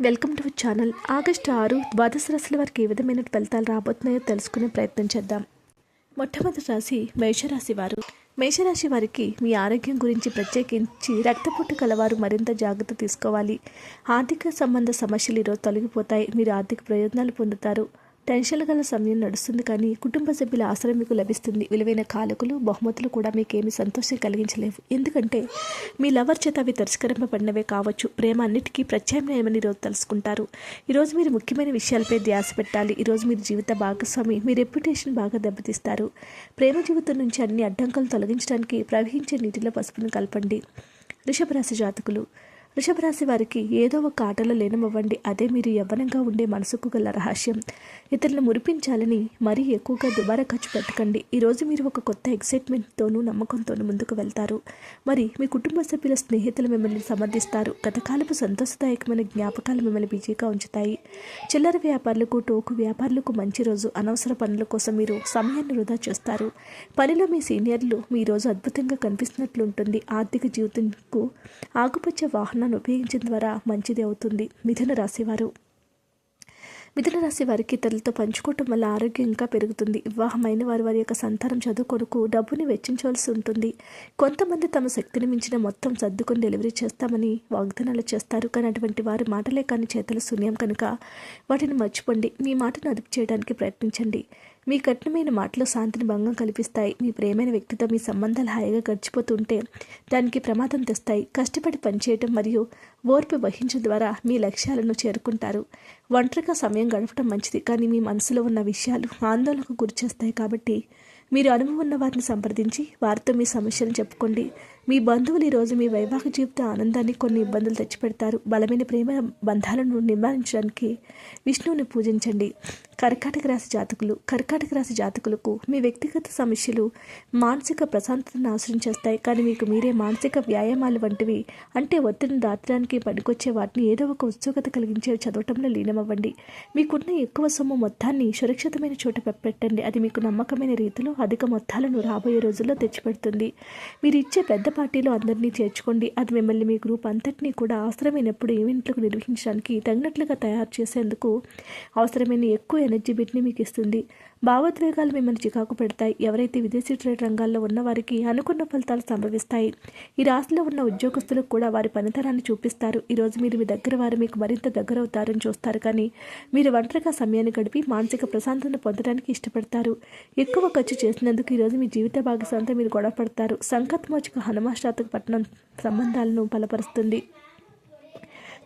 Welcome to channel. August ఆరు ద్వాదశ రాశుల వారికి ఏ విధమైన ఫలితాలు రాబోతున్నాయో తెలుసుకునే ప్రయత్నం చేద్దాం. మొట్టమొదటి రాశి మేషరాశి వారు. మేషరాశి వారికి మీ ఆరోగ్యం గురించి ప్రత్యేకించి రక్తపోటు కలవారు మరింత జాగ్రత్త తీసుకోవాలి. ఆర్థిక సంబంధ సమస్యలు ఈరోజు తొలగిపోతాయి. మీరు ఆర్థిక ప్రయోజనాలు పొందుతారు. టెన్షన్లు గల సమయం నడుస్తుంది కానీ కుటుంబ సభ్యుల ఆశ్రయం మీకు లభిస్తుంది. విలువైన కాలకులు బహుమతులు కూడా మీకేమి సంతోషం కలిగించలేవు. ఎందుకంటే మీ లవర్ చేత అవి తిరస్కరింపబడినవే కావచ్చు. ప్రేమ అన్నిటికీ ప్రత్యామ్నాయమని ఈరోజు తెలుసుకుంటారు ఈరోజు మీరు ముఖ్యమైన విషయాలపై ధ్యాస పెట్టాలి. ఈరోజు మీరు జీవిత భాగస్వామి. మీ రెప్యుటేషన్ బాగా దెబ్బతీస్తారు. ప్రేమ జీవితం నుంచి అన్ని అడ్డంకులను తొలగించడానికి ప్రవహించే నీటిలో పసుపును కలపండి. వృషభ రాశి జాతకులు వృషభరాశి వారికి ఏదో ఒక ఆటలో లేనమవ్వండి. అదే మీరు యవ్వనంగా ఉండే మనసుకు గల రహస్యం. ఇతరులను మురిపించాలని మరీ ఎక్కువగా దుబారా ఖర్చు పెట్టకండి. ఈరోజు మీరు ఒక కొత్త ఎక్సైట్మెంట్తోనూ నమ్మకంతోనూ ముందుకు వెళ్తారు. మరి మీ కుటుంబ సభ్యుల స్నేహితులు మిమ్మల్ని సమర్థిస్తారు. గతకాలపు సంతోషదాయకమైన జ్ఞాపకాలు మిమ్మల్ని బిజీగా ఉంచుతాయి. చిల్లర వ్యాపారులకు టోకు వ్యాపారులకు మంచి రోజు. అనవసర పనుల కోసం మీరు సమయాన్ని వృధా చేస్తారు. పనిలో మీ సీనియర్లు మీ రోజు అద్భుతంగా కనిపిస్తున్నట్లు ఉంటుంది. ఆర్థిక జీవితంకు ఆకుపచ్చ వాహనం వాహనాన్ని ఉపయోగించడం ద్వారా మంచిది అవుతుంది. మిథున రాశివారు. మిథున రాశి వారికి ఇతరులతో పంచుకోవటం వల్ల ఆరోగ్యం ఇంకా పెరుగుతుంది. వివాహమైన వారి వారి యొక్క సంతానం చదువు కొరకు డబ్బుని వెచ్చించవలసి ఉంటుంది. కొంతమంది తమ శక్తిని మించిన మొత్తం సర్దుకొని డెలివరీ చేస్తామని వాగ్దానాలు చేస్తారు. కానీ అటువంటి వారి మాటలే కానీ చేతలు శూన్యం కనుక వాటిని మర్చిపోండి. మీ మాటను అదుపు చేయడానికి ప్రయత్నించండి. మీ కఠినమైన మాటలు శాంతిని భంగం కల్పిస్తాయి. మీ ప్రేమైన వ్యక్తితో మీ సంబంధాలు హాయిగా గడిచిపోతుంటే దానికి ప్రమాదం తెస్తాయి. కష్టపడి పనిచేయటం మరియు ఓర్పు వహించడం ద్వారా మీ లక్ష్యాలను చేరుకుంటారు. ఒంటరిగా సమయం గడపడం మంచిది. కానీ మీ మనసులో ఉన్న విషయాలు ఆందోళనకు గురిచేస్తాయి కాబట్టి మీరు అనుభవం ఉన్న వారిని సంప్రదించి వారితో మీ సమస్యలను చెప్పుకోండి. మీ బంధువులు ఈరోజు మీ వైవాహిక జీవిత ఆనందాన్ని కొన్ని ఇబ్బందులు తెచ్చిపెడతారు. బలమైన ప్రేమ బంధాలను నివారించడానికి విష్ణువుని పూజించండి. కర్కాటక రాశి జాతకులు కర్కాటక రాశి జాతకులకు మీ వ్యక్తిగత సమస్యలు మానసిక ప్రశాంతతను నాశనం చేస్తాయి. కానీ మీకు మీరే మానసిక వ్యాయామాలు వంటివి అంటే ఒత్తిడిని దాటడానికి పనికొచ్చే వాటిని ఏదో ఒక ఉత్సుకత కలిగించే చదవటంలో లీనమవ్వండి. మీకున్న ఎక్కువ సొమ్ము మొత్తాన్ని సురక్షితమైన చోట పెట్టండి. అది మీకు నమ్మకమైన రీతిలో అధిక మొత్తాలను రాబోయే రోజుల్లో తెచ్చిపెడుతుంది. మీరు ఇచ్చే పెద్ద పార్టీలో అందరినీ చేర్చుకోండి. అది మిమ్మల్ని మీ గ్రూప్ అంతటినీ కూడా అవసరమైనప్పుడు ఈవెంట్లకు నిర్వహించడానికి తగినట్లుగా తయారు చేసేందుకు అవసరమైన ఎక్కువ ఎనర్జీ బిట్ని మీకు ఇస్తుంది. భావోద్వేగాలు మిమ్మల్ని చికాకు పెడతాయి. ఎవరైతే విదేశీ ట్రేడ్ రంగాల్లో ఉన్న వారికి అనుకున్న ఫలితాలు సంభవిస్తాయి. ఈ రాశిలో ఉన్న ఉద్యోగస్తులకు కూడా వారి పనితనాన్ని చూపిస్తారు. ఈరోజు మీరు మీ దగ్గర వారు మీకు మరింత దగ్గర అవుతారని చూస్తారు. కానీ మీరు ఒంటరిగా సమయాన్ని గడిపి మానసిక ప్రశాంతతను పొందడానికి ఇష్టపడతారు. ఎక్కువ ఖర్చు చేసినందుకు ఈరోజు మీ జీవిత భాగస్వామితో మీరు గొడవ పడతారు సంకత్మోచక హనుమాష్టాతక పట్టణం సంబంధాలను బలపరుస్తుంది.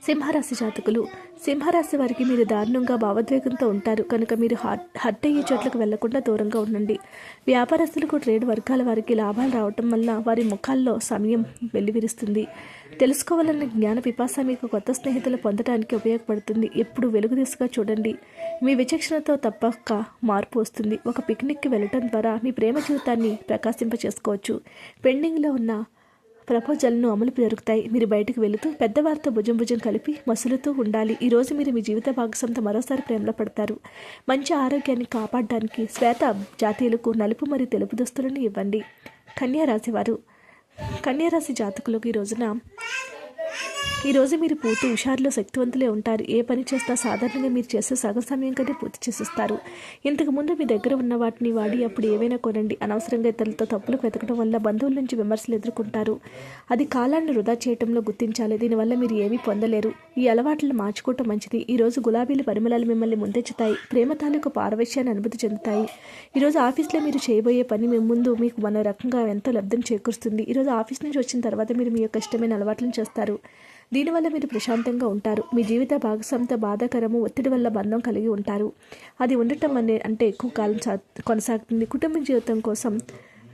సింహరాశి జాతకులు. సింహరాశి వారికి మీరు దారుణంగా భావోద్వేగంతో ఉంటారు. కనుక మీరు హట్ హట్ అయ్యే చోట్లకు వెళ్ళకుండా దూరంగా ఉండండి. వ్యాపారస్తులకు ట్రేడ్ వర్గాల వారికి లాభాలు రావటం వల్ల వారి ముఖాల్లో సమయం వెల్లివిరుస్తుంది. తెలుసుకోవాలన్న జ్ఞాన పిపాస మీకు కొత్త స్నేహితులు పొందడానికి ఉపయోగపడుతుంది. ఎప్పుడు వెలుగు దిశగా చూడండి. మీ విచక్షణతో తప్పక మార్పు వస్తుంది. ఒక పిక్నిక్కి వెళ్ళటం ద్వారా మీ ప్రేమ జీవితాన్ని ప్రకాశింప చేసుకోవచ్చు పెండింగ్లో ఉన్న ప్రపోజల్ను అమలు జరుగుతాయి. మీరు బయటకు వెళుతూ పెద్దవారితో భుజం భుజం కలిపి మసులుతూ ఉండాలి. ఈరోజు మీరు మీ జీవిత భాగస్వామితో మరోసారి ప్రేమలో పడతారు. మంచి ఆరోగ్యాన్ని కాపాడడానికి శ్వేత జాతీయులకు నలుపు మరియు తెలుపు దుస్తులను ఇవ్వండి. కన్యారాశి వారు కన్యారాశి జాతకులకు ఈ రోజున ఈరోజు మీరు పూర్తి హుషారులో శక్తివంతులే ఉంటారు. ఏ పని చేస్తా సాధారణంగా మీరు చేసే సగం సమయం కంటే పూర్తి చేసేస్తారు. ఇంతకు ముందు మీ దగ్గర ఉన్న వాటిని వాడి అప్పుడు ఏవైనా కొనండి. అనవసరంగా ఇతరులతో తప్పులు వెతకడం వల్ల బంధువుల నుంచి విమర్శలు ఎదుర్కొంటారు. అది కాలాన్ని వృధా చేయడంలో గుర్తించాలి. దీనివల్ల మీరు ఏమీ పొందలేరు. ఈ అలవాట్లను మార్చుకోవటం మంచిది. ఈ రోజు గులాబీల పరిమళాలు మిమ్మల్ని ముందెచ్చుతాయి. ప్రేమ తాలూకు పారవశ్యాన్ని అనుభూతి చెందుతాయి. ఈరోజు ఆఫీస్లో మీరు చేయబోయే పని మీ ముందు మీకు మన రకంగా ఎంతో లబ్ధం చేకూరుస్తుంది. ఈరోజు ఆఫీస్ నుంచి వచ్చిన తర్వాత మీరు మీ యొక్క ఇష్టమైన అలవాట్లను చేస్తారు. దీనివల్ల మీరు ప్రశాంతంగా ఉంటారు. మీ జీవిత భాగస్వామితో బాధాకరము ఒత్తిడి వల్ల బంధం కలిగి ఉంటారు. అది ఉండటం అనే అంటే ఎక్కువ కాలం కొనసాగుతుంది. కుటుంబ జీవితం కోసం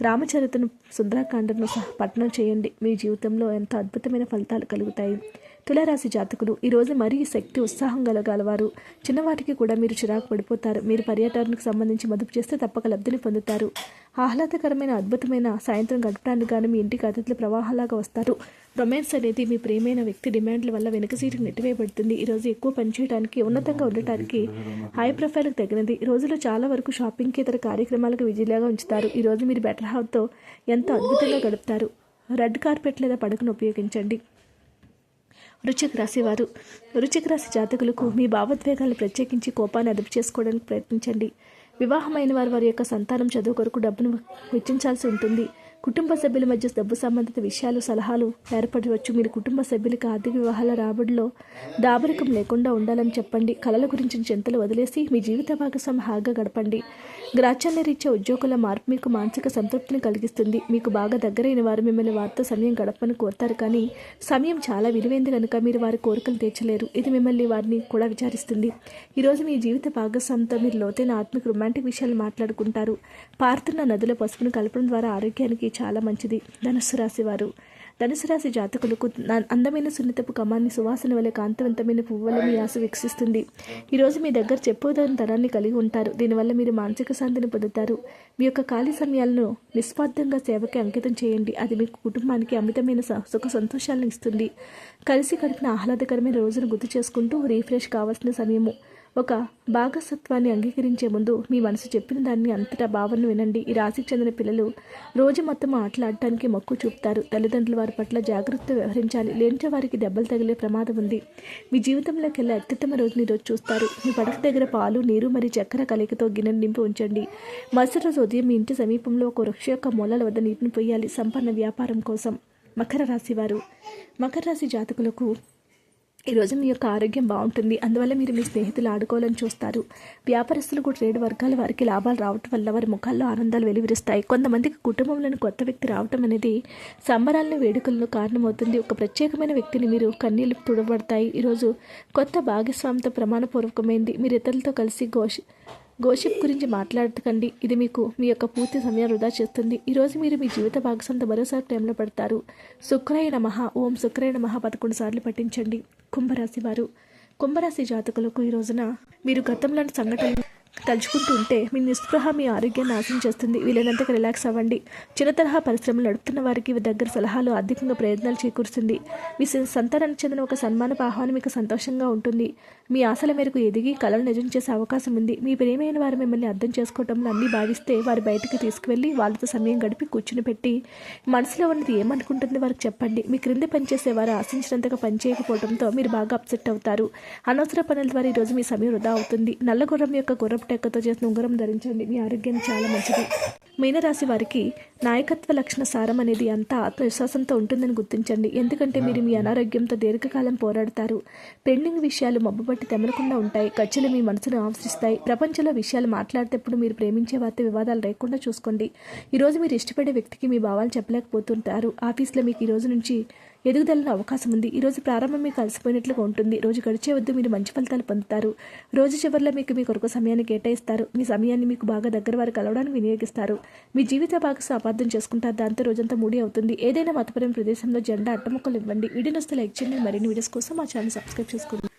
రామచరితను సుందరాకాండను సహ పఠనం చేయండి. మీ జీవితంలో ఎంతో అద్భుతమైన ఫలితాలు కలుగుతాయి. తులారాశి జాతకులు ఈరోజు మరీ శక్తి ఉత్సాహం కలగలవారు చిన్నవాటికి కూడా మీరు చిరాకు పడిపోతారు. మీరు పర్యటనకు సంబంధించి మదుపు చేస్తే తప్పక లబ్ధిని పొందుతారు. ఆహ్లాదకరమైన అద్భుతమైన సాయంత్రం గడపడానికి కానీ మీ ఇంటికి అతిథుల ప్రవాహాలాగా వస్తారు. రొమాన్స్ అనేది మీ ప్రేమైన వ్యక్తి డిమాండ్ల వల్ల వెనుక సీటు నెట్టివేయబడుతుంది. ఈరోజు ఎక్కువ పనిచేయడానికి ఉన్నతంగా ఉండటానికి హై ప్రొఫైల్కి తగినది. ఈ రోజులో చాలా వరకు షాపింగ్కి ఇతర కార్యక్రమాలకు విజయలాగా ఉంచుతారు. ఈరోజు మీరు బెటర్ హాఫ్తో ఎంతో అద్భుతంగా గడుపుతారు? రెడ్ కార్పెట్ లేదా పడకను ఉపయోగించండి. వృశ్చిక రాశి వారు వృశ్చిక రాశి జాతకులకు మీ భావోద్వేగాలు ప్రత్యేకించి కోపాన్ని అదుపు చేసుకోవడానికి ప్రయత్నించండి. వివాహమైన వారు వారి యొక్క సంతానం చదువు కొరకు డబ్బును వెచ్చించాల్సి ఉంటుంది. కుటుంబ సభ్యుల మధ్య డబ్బు సంబంధిత విషయాలు సలహాలు ఏర్పడవచ్చు. మీరు కుటుంబ సభ్యులకు ఆర్థిక వివాహాల రాబడిలో దాబరికం లేకుండా ఉండాలని చెప్పండి. కళల గురించిన చింతలు వదిలేసి మీ జీవిత భాగస్వామి హాగా గడపండి. గ్రాచాన్య రీత్యా ఉద్యోగుల మార్పు మీకు మానసిక సంతృప్తిని కలిగిస్తుంది. మీకు బాగా దగ్గరైన వారు మిమ్మల్ని వారితో సమయం గడపని కోరుతారు కానీ సమయం చాలా విలువైంది కనుక మీరు వారి కోరికలు తీర్చలేరు. ఇది మిమ్మల్ని వారిని కూడా విచారిస్తుంది. ఈరోజు మీ జీవిత భాగస్వామితో మీరు లోతైన ఆత్మిక రొమాంటిక్ విషయాలు మాట్లాడుకుంటారు. పారుతున్న నదుల పసుపును కలపడం ద్వారా ఆరోగ్యానికి చాలా మంచిది. ధనుసు రాశి వారు ధనుసు రాశి జాతకులకు అందమైన సున్నితపు కమాన్ని సువాసన వలె కాంతివంతమైన పువ్వుల మీ ఆశ వికసిస్తుంది ఈరోజు మీ దగ్గర చెప్పోదని తరాన్ని కలిగి ఉంటారు. దీనివల్ల మీరు మానసిక శాంతిని పొందుతారు. మీ యొక్క ఖాళీ సమయాలను నిస్వార్థంగా సేవకి అంకితం చేయండి. అది మీకు కుటుంబానికి అమితమైన సుఖ సంతోషాలను ఇస్తుంది. కలిసి గడిపిన ఆహ్లాదకరమైన రోజును గుర్తు చేసుకుంటూ రీఫ్రెష్ కావాల్సిన సమయము. ఒక భాగస్వత్వాన్ని అంగీకరించే ముందు మీ మనసు చెప్పిన దాన్ని అంతటా భావనను వినండి. ఈ రాశికి చెందిన పిల్లలు రోజు మొత్తం ఆటలాడటానికి మక్కువ చూపుతారు. తల్లిదండ్రులు వారి పట్ల జాగ్రత్త వ్యవహరించాలి. లేనిచో వారికి దెబ్బలు తగిలే ప్రమాదం ఉంది. మీ జీవితంలోకి వెళ్ళే అత్యుత్తమ రోజుని రోజు చూస్తారు. మీ పడక దగ్గర పాలు నీరు మరియు చక్కెర కలయికతో గిన్నెను నింపి ఉంచండి. మరుసటి రోజు ఉదయం మీ ఇంటి సమీపంలో ఒక వృక్ష యొక్క మూలాల వద్ద నీటిని పొయ్యాలి సంపన్న వ్యాపారం కోసం. మకర రాశి వారు. మకర రాశి జాతకులకు ఈరోజు మీ యొక్క ఆరోగ్యం బాగుంటుంది. అందువల్ల మీరు మీ స్నేహితులు ఆడుకోవాలని చూస్తారు. వ్యాపారస్తులు కూడా ట్రేడ్ వర్గాల వారికి లాభాలు రావటం వల్ల వారి ముఖాల్లో ఆనందాలు వెలువరిస్తాయి. కొంతమందికి కుటుంబంలోని కొత్త వ్యక్తి రావటం అనేది సంబరాలను వేడుకలను కారణమవుతుంది. ఒక ప్రత్యేకమైన వ్యక్తిని మీరు కన్నీళ్ళు తుడబడతాయి. ఈరోజు కొత్త భాగస్వామితో ప్రమాణపూర్వకమైంది. మీరు ఇతరులతో కలిసి ఘోష గోషిప్ గురించి మాట్లాడకండి. ఇది మీకు మీ యొక్క పూర్తి సమయం వృధా చేస్తుంది. ఈరోజు మీరు మీ జీవిత భాగస్వామితో మరోసారి టైంలో పడతారు. శుక్రయ నమః. ఓం శుక్రయ నమః. పదకొండు సార్లు పఠించండి. కుంభరాశి వారు. కుంభరాశి జాతకులకు ఈ రోజున మీరు గతంలోని సంఘటనలు తలుచుకుంటూ ఉంటే మీ నిస్పృహ మీ ఆరోగ్యాన్ని నాశనం చేస్తుంది. వీలైనంతగా రిలాక్స్ అవ్వండి. చిన్న తరహా పరిశ్రమలు నడుపుతున్న వారికి మీ దగ్గర సలహాలు ఆర్థికంగా ప్రయోజనాలు చేకూరుస్తుంది. మీ స- సంతానానికి చెందిన ఒక సన్మానపు ఆహ్వానం మీకు సంతోషంగా ఉంటుంది. మీ ఆశల మేరకు ఎదిగి కళలు నిజం చేసే అవకాశం ఉంది. మీ ప్రేమైన వారు మిమ్మల్ని అర్థం చేసుకోవటంలో అన్నీ భావిస్తే వారి బయటికి తీసుకువెళ్ళి వాళ్ళతో సమయం గడిపి కూర్చుని పెట్టి మనసులో ఉన్నది ఏమనుకుంటుంది వారికి చెప్పండి. మీ క్రింద పనిచేసే వారు ఆశించినంతగా పనిచేయకపోవడంతో మీరు బాగా అప్సెట్ అవుతారు. అనవసర పనుల ద్వారా ఈరోజు మీ సమయం వృధా అవుతుంది. నల్ల గుర్రం యొక్క గుర్రపు టెక్కతో చేసిన ఉంగరం ధరించండి. మీ ఆరోగ్యం చాలా మంచిది. మీనరాశి వారికి నాయకత్వ లక్షణ సారం అనేది అంతా ఆత్మవిశ్వాసంతో ఉంటుందని గుర్తించండి. ఎందుకంటే మీరు మీ అనారోగ్యంతో దీర్ఘకాలం పోరాడతారు. పెండింగ్ విషయాలు మబ్బుపట్టి తెమలకుండా ఉంటాయి. ఖర్చులు మీ మనసును ఆశ్రిస్తాయి ప్రపంచంలో విషయాలు మాట్లాడేటప్పుడు మీరు ప్రేమించే వారితో వివాదాలు లేకుండా చూసుకోండి. ఈరోజు మీరు ఇష్టపడే వ్యక్తికి మీ భావాలు చెప్పలేకపోతుంటారు. ఆఫీస్లో మీకు ఈ రోజు నుంచి ఎదుగుదలను అవకాశం ఉంది. ఈరోజు ప్రారంభం మీకు కలిసిపోయినట్లుగా ఉంటుంది. రోజు గడిచే వద్దు మీరు మంచి ఫలితాలు పొందుతారు. రోజు చివరిలో మీకు మీ కొరకు సమయాన్ని కేటాయిస్తారు. మీ సమయాన్ని మీకు బాగా దగ్గర వారు కలవడానికి వినియోగిస్తారు. మీ జీవిత భాగస్వామి అపార్థం చేసుకుంటారు. దాంతో రోజంతా మూడి అవుతుంది. ఏదైనా మతపరమైన ప్రదేశంలో జెండా అట్టముక్కలు ఇవ్వండి. వీడియో లైక్ చేయండి. మరిన్ని వీడియోస్ కోసం మా ఛానల్ సబ్స్క్రైబ్ చేసుకోండి